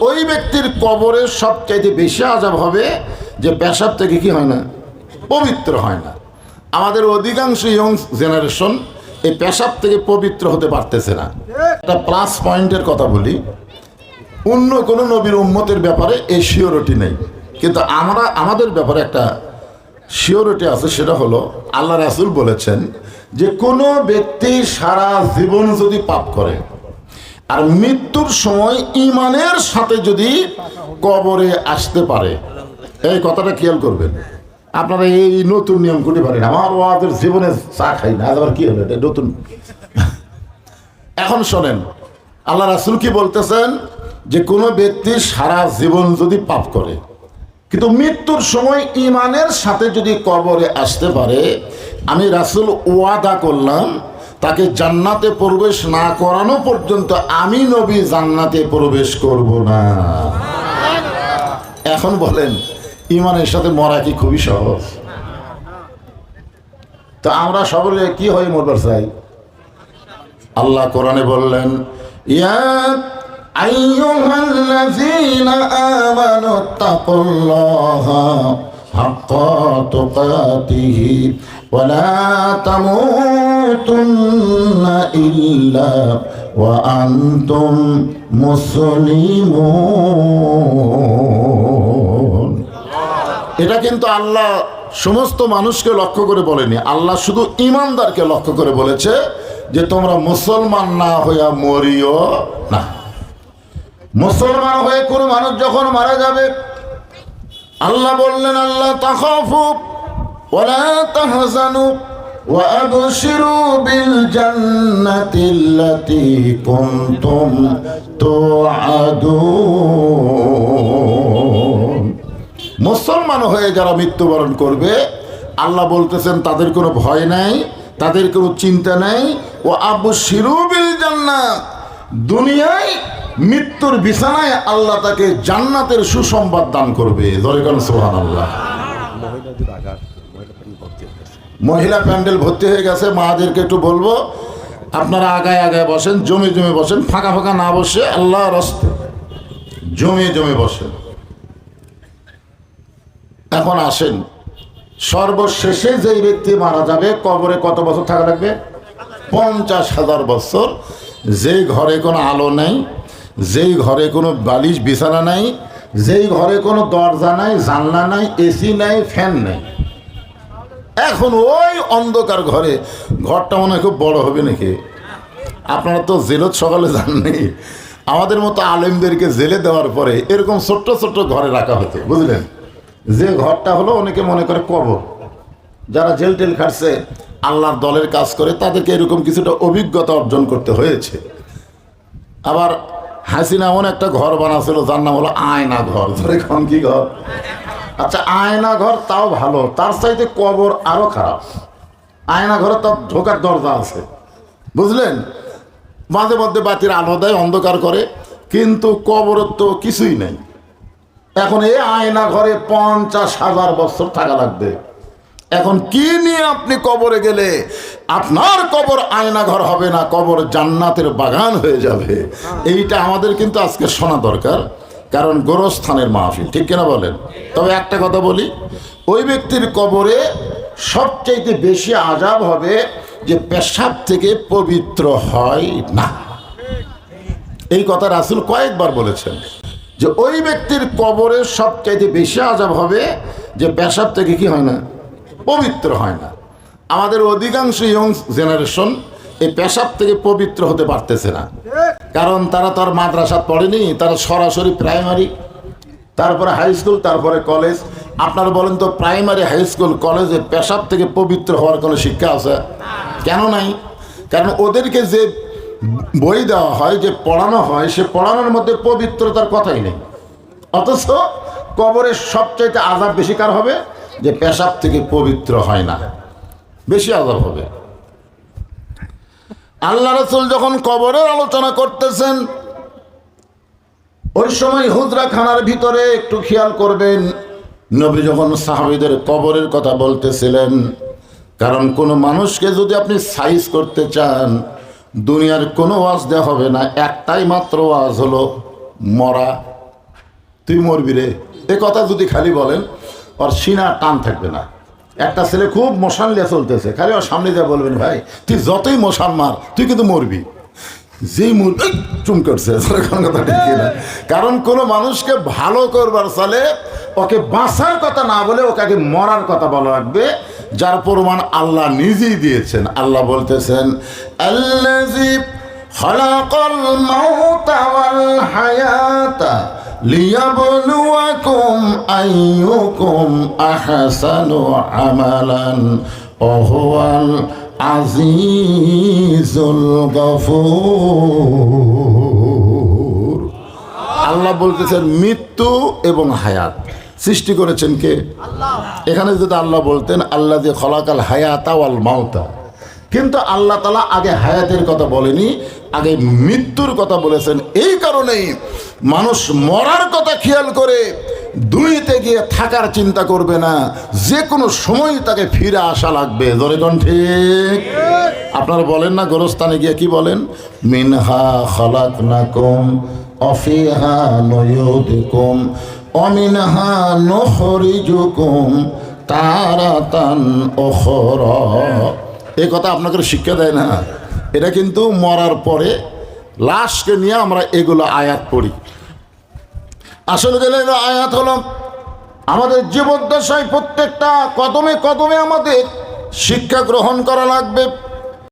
ওই ব্যক্তির কবরের সবচাইতে বেশি আজাব হবে যে পেশাব থেকে কি হয় না? পবিত্র হয় না। আমাদের অধিকাংশ ইয়ং জেনারেশন এই পেশাব থেকে পবিত্র হতে পারতেছে না। একটা প্লাস পয়েন্টের কথা বলি, অন্য কোনো নবীর উম্মতের ব্যাপারে এই শিওরিটি নেই। কিন্তু আমরা, আমাদের ব্যাপারে একটা শিওরিটি আছে, সেটা হলো আল্লাহ রাসুল বলেছেন যে কোনো ব্যক্তি সারা জীবন যদি পাপ করে আর মৃত্যুর সময় ইমানের সাথে যদি কবরে আসতে পারে। এই কথাটা খেয়াল করবেন। আপনারা এই নতুন নিয়ম করতে পারেন। আমার ওদের জীবনে চা খাই না আবার কি হলো এটা নতুন। এখন শোনেন, আল্লাহ রাসুল কি বলতেছেন? যে কোনো ব্যক্তি সারা জীবন যদি পাপ করে, কিন্তু মৃত্যুর সময় ইমানের সাথে যদি কবরে আসতে পারে, আমি রাসুল ওয়াদা করলাম তাকে জান্নাতে প্রবেশ না করানো পর্যন্ত আমি নবী জান্নাতে প্রবেশ করব না। এখন বলেন, ইমানের সাথে মরা কি খুবই সহজ? তো আমরা সকলে কি হয়ে মরবার চাই? আল্লাহ কোরআনে বললেন, ইয়া তামুতুন্না ইল্লা ওয়া আনতুম মুসলিমুন এটা কিন্তু আল্লাহ সমস্ত মানুষকে লক্ষ্য করে বলেনি। আল্লাহ শুধু ইমানদারকে লক্ষ্য করে বলেছে যে তোমরা মুসলমান না হইয়া মরিও না। মুসলমান হয়ে কোনো মানুষ যখন মারা যাবে, আল্লাহ বললেন, আল্লাহ তাখাফু ওয়ালা তাহজানু وأبشروا بالجنة التي كنتم توعدون মুসলমান হয়ে যারা মৃত্যুবরণ করবে আল্লাহ বলতেছেন তাদের কোনো ভয় নাই তাদের কোনো চিন্তা নাই ও আবু শিরুবিল জান্নাত দুনিয়ায় মৃত্যুর বিছানায় আল্লাহ তাকে জান্নাতের সুসংবাদ দান করবে ধরে কেন সোহান আল্লাহ মহিলা প্যান্ডেল ভর্তি হয়ে গেছে, মাদেরকে একটু বলব, আপনারা আগায় আগায় বসেন, জমে জমে বসেন, ফাঁকা ফাঁকা না বসে আল্লাহ রস্তে জমে জমে বসেন। এখন আসেন, সর্বশেষে যেই ব্যক্তি মারা যাবে, কবরে কত বছর থাকা লাগবে? পঞ্চাশ হাজার বছর। যেই ঘরে কোনো আলো নেই, যেই ঘরে কোনো বালিশ, বিছানা নাই, যেই ঘরে কোনো দরজা নাই, জানলা নাই, এসি নাই, ফ্যান নেই। এখন ওই অন্ধকার ঘরে, ঘরটা মনে হয় খুব বড় হবে নাকি? আপনারা তো জেলত সকালে যাননি আমাদের মতো আলেমদেরকে জেলে দেওয়ার পরে এরকম ছোট্ট ছোট্ট ঘরে রাখা হতো, বুঝলেন? যে ঘরটা হলো অনেকে মনে করে কবর। যারা জেল টেল খাটছে, আল্লাহর দলের কাজ করে, তাদেরকে এরকম কিছুটা অভিজ্ঞতা অর্জন করতে হয়েছে। আবার হাসিনা এমন একটা ঘর বানাছিল, যার নাম হলো আয়না ঘর। ধরে কি ঘর? আচ্ছা আয়না ঘর তাও ভালো। তার চাইতে কবর আরও খারাপ। আয়না ঘরে তার ঢোকার দরজা আছে। বুঝলেন? মাঝে মধ্যে বাতির আলো দেয়, অন্ধকার করে, কিন্তু কবরের তো কিছুই নেই। এখন এই আয়না ঘরে পঞ্চাশ হাজার বছর থাকা লাগবে। এখন কি নিয়ে আপনি কবরে গেলে? আপনার কবর আয়না ঘর হবে না, কবর জান্নাতের বাগান হয়ে যাবে। এইটা আমাদের কিন্তু আজকে শোনা দরকার। কারণ গোরস্থানের মাহফিল, ঠিক কিনা বলেন? তবে একটা কথা বলি, ওই ব্যক্তির কবরে সবচাইতে বেশি আজাব হবে যে পেশাব থেকে পবিত্র হয় না। এই কথা রাসুল কয়েকবার বলেছেন যে ওই ব্যক্তির কবরে সবচাইতে বেশি আজাব হবে যে পেশাব থেকে কি হয় না? পবিত্র হয় না। আমাদের অধিকাংশ ইয়ং জেনারেশন এই পেশাব থেকে পবিত্র হতে পারতেছে না। কারণ তারা তো আর মাদ্রাসা পড়েনি, তারা সরাসরি প্রাইমারি, তারপরে হাই স্কুল, তারপরে কলেজ। আপনারা বলেন তো প্রাইমারি, হাই স্কুল, কলেজে পেশাব থেকে পবিত্র হওয়ার কোনো শিক্ষা আছে? কেন নাই? কারণ ওদেরকে যে বই দেওয়া হয়, যে পড়ানো হয়, সে পড়ানোর মধ্যে পবিত্রতার কথাই নেই। অথচ কবরের সবচাইতে আজাব বেশি কার হবে? যে পেশাব থেকে পবিত্র হয় না। বেশি আজাব হবে। আল্লাহ রসুল যখন কবরের আলোচনা করতেছেন, ওই সময় হুজরা খানার ভিতরে একটু খেয়াল করবেন, নবী যখন সাহাবিদের কবরের কথা বলতেছিলেন, কারণ কোনো মানুষকে যদি আপনি সাইজ করতে চান, দুনিয়ার কোনো ওয়াজ দেওয়া হবে না, একটাই মাত্র ওয়াজ হলো, মরা। তুই মরবি রে। এ কথা যদি খালি বলেন, ওর সিনা টান থাকবে না। একটা ছেলে খুব মশান লিয়ে চলতেছে খালি ওর সামনে যা বলবেন ভাই তুই যতই মশান মার তুই কিন্তু মরবি যেই মুর এই, চুম করছে কোনো কথা ঠিক না কারণ কোনো মানুষকে ভালো করবার সালে ওকে বাঁচার কথা না বলে ওকে আগে মরার কথা বলা লাগবে যার প্রমাণ আল্লাহ নিজেই দিয়েছেন আল্লাহ বলতেছেন আল্লাজি خلق الموت والحياة লিয়াবলুয়াকুম আইয়ুকুম আহসানু আমালান, ওহুয়াল আজিজুল গফুর। আল্লাহ বলতেছেন, মৃত্যু এবং হায়াত। সৃষ্টি করেছেন কে? এখানে যদি আল্লাহ বলতেন আল্লাহ যে খলাকাল হায়াতা ওয়াল মাউতা। কিন্তু আল্লাহ তালা আগে হায়াতের কথা বলেনি আগে মৃত্যুর কথা বলেছেন। এই কারণেই মানুষ মরার কথা খেয়াল করে দুইতে গিয়ে থাকার চিন্তা করবে না। যে কোনো সময় তাকে ফিরে আসা লাগবে। কোন ঠিক? আপনারা বলেন না, গোরস্থানে গিয়ে কি বলেন? মিনহা খলাক নাকুম অফিহা নয়ুদিকুম, অমিনহা নহরিজুকুম তারাতান ওখরা এ কথা আপনাকে শিক্ষা দেয় না। এটা কিন্তু মরার পরে লাশকে নিয়ে আমরা এগুলো আয়াত পড়ি। আসলে গেলে আয়াত হলাম আমাদের জীবদ্দশায় প্রত্যেকটা কদমে কদমে আমাদের শিক্ষা গ্রহণ করা লাগবে।